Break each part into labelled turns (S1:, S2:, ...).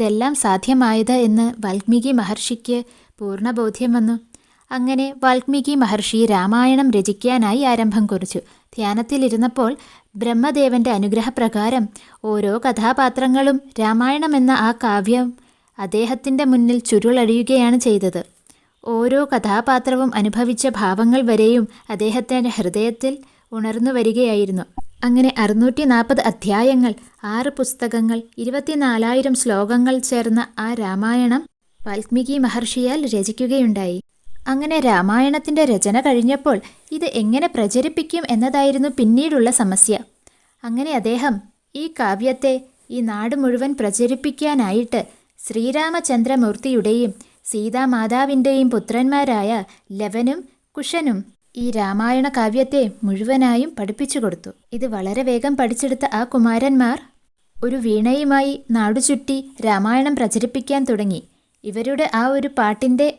S1: ഇതെല്ലാം സാധ്യമായത് എന്ന് വാൽമീകി മഹർഷിക്ക് പൂർണബോധ്യം വന്നു അങ്ങനെ വാൽമീകി മഹർഷി രാമായണം രചിക്കാനായി ആരംഭം കുറിച്ചു. ധ്യാനത്തിലിരുന്നപ്പോൾ ബ്രഹ്മദേവന്റെ അനുഗ്രഹപ്രകാരം ഓരോ കഥാപാത്രങ്ങളും രാമായണം എന്ന ആ കാവ്യം അദ്ദേഹത്തിന്റെ മുന്നിൽ ചുരുളഴിയുകയാണ് ചെയ്തത്. ഓരോ കഥാപാത്രവും അനുഭവിച്ച ഭാവങ്ങൾ വരെയും അദ്ദേഹത്തിന്റെ ഹൃദയത്തിൽ ഉണർന്നു വരികയായിരുന്നു അങ്ങനെ അറുന്നൂറ്റി നാൽപ്പത് അധ്യായങ്ങൾ ആറ് പുസ്തകങ്ങൾ ഇരുപത്തിനാലായിരം ശ്ലോകങ്ങൾ ചേർന്ന ആ രാമായണം വാൽമീകി മഹർഷിയാൽ രചിക്കുകയുണ്ടായി. അങ്ങനെ രാമായണത്തിന്റെ രചന കഴിഞ്ഞപ്പോൾ ഇത് എങ്ങനെ പ്രചരിപ്പിക്കും എന്നതായിരുന്നു പിന്നീടുള്ള സമസ്യ. അങ്ങനെ അദ്ദേഹം ഈ കാവ്യത്തെ ഈ നാട് മുഴുവൻ പ്രചരിപ്പിക്കാനായിട്ട് ശ്രീരാമചന്ദ്രമൂർത്തിയുടെയും സീതാമാതാവിന്റെയും പുത്രന്മാരായ ലവനും കുശനും ഈ രാമായണ കാവ്യത്തെ മുഴുവനായും പഠിപ്പിച്ചു കൊടുത്തു. ഇത് വളരെ വേഗം പഠിച്ചെടുത്ത ആ കുമാരന്മാർ ഒരു വീണയുമായി നാടുചുറ്റി രാമായണം പ്രചരിപ്പിക്കാൻ തുടങ്ങി. ഇവരുടെ ആ ഒരു പാട്ടിന്റെ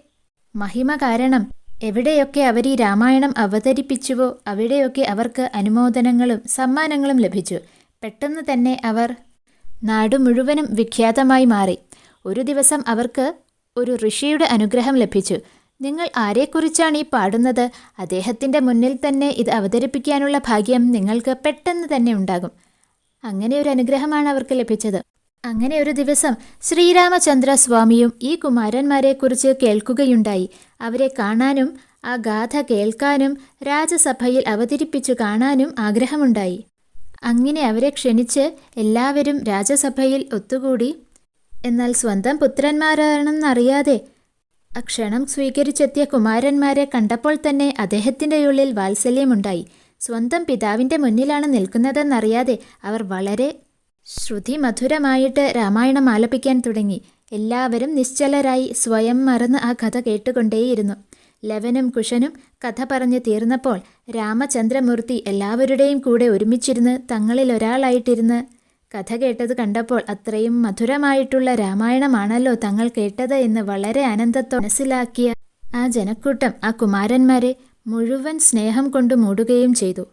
S1: മഹിമ കാരണം എവിടെയൊക്കെ അവർ ഈ രാമായണം അവതരിപ്പിച്ചുവോ അവിടെയൊക്കെ അവർക്ക് അനുമോദനങ്ങളും സമ്മാനങ്ങളും ലഭിച്ചു. പെട്ടെന്ന് തന്നെ അവർ നാട് മുഴുവനും വിഖ്യാതമായി മാറി. ഒരു ദിവസം അവർക്ക് ഒരു ഋഷിയുടെ അനുഗ്രഹം ലഭിച്ചു. നിങ്ങൾ ആരെക്കുറിച്ചാണ് ഈ പാടുന്നത്? അദ്ദേഹത്തിന്റെ മുന്നിൽ തന്നെ ഇത് അവതരിപ്പിക്കാനുള്ള ഭാഗ്യം നിങ്ങൾക്ക് പെട്ടെന്ന് തന്നെ ഉണ്ടാകും. അങ്ങനെ ഒരു അനുഗ്രഹമാണ് അവർക്ക് ലഭിച്ചത്. അങ്ങനെ ഒരു ദിവസം ശ്രീരാമചന്ദ്ര സ്വാമിയും ഈ കുമാരന്മാരെക്കുറിച്ച് കേൾക്കുകയുണ്ടായി. അവരെ കാണാനും ആ ഗാഥ കേൾക്കാനും രാജസഭയിൽ അവതരിപ്പിച്ചു കാണാനും ആഗ്രഹമുണ്ടായി. അങ്ങനെ അവരെ ക്ഷണിച്ച് എല്ലാവരും രാജസഭയിൽ ഒത്തുകൂടി. എന്നാൽ സ്വന്തം പുത്രന്മാരാണെന്നറിയാതെ ക്ഷണം സ്വീകരിച്ചെത്തിയ കുമാരന്മാരെ കണ്ടപ്പോൾ തന്നെ അദ്ദേഹത്തിന്റെ ഉള്ളിൽ വാത്സല്യമുണ്ടായി. സ്വന്തം പിതാവിന്റെ മുന്നിലാണ് നിൽക്കുന്നതെന്നറിയാതെ അവർ വളരെ ശ്രുതി മധുരമായിട്ട് രാമായണം ആലപിക്കാൻ തുടങ്ങി. എല്ലാവരും നിശ്ചലരായി സ്വയം മറന്ന് ആ കഥ കേട്ടുകൊണ്ടേയിരുന്നു. ലവനും കുശനും കഥ പറഞ്ഞു തീർന്നപ്പോൾ രാമചന്ദ്രമൂർത്തി എല്ലാവരുടെയും കൂടെ ഒരുമിച്ചിരുന്ന് തങ്ങളിൽ ഒരാളായിട്ടിരുന്ന് കഥ കേട്ടത് കണ്ടപ്പോൾ അത്രയും മധുരമായിട്ടുള്ള രാമായണമാണല്ലോ തങ്ങൾ കേട്ടത് എന്ന് വളരെ ആനന്ദത്തോ മനസ്സിലാക്കിയ ആ ജനക്കൂട്ടം ആ കുമാരന്മാരെ മുഴുവൻ സ്നേഹം കൊണ്ട് മൂടുകയും ചെയ്തു.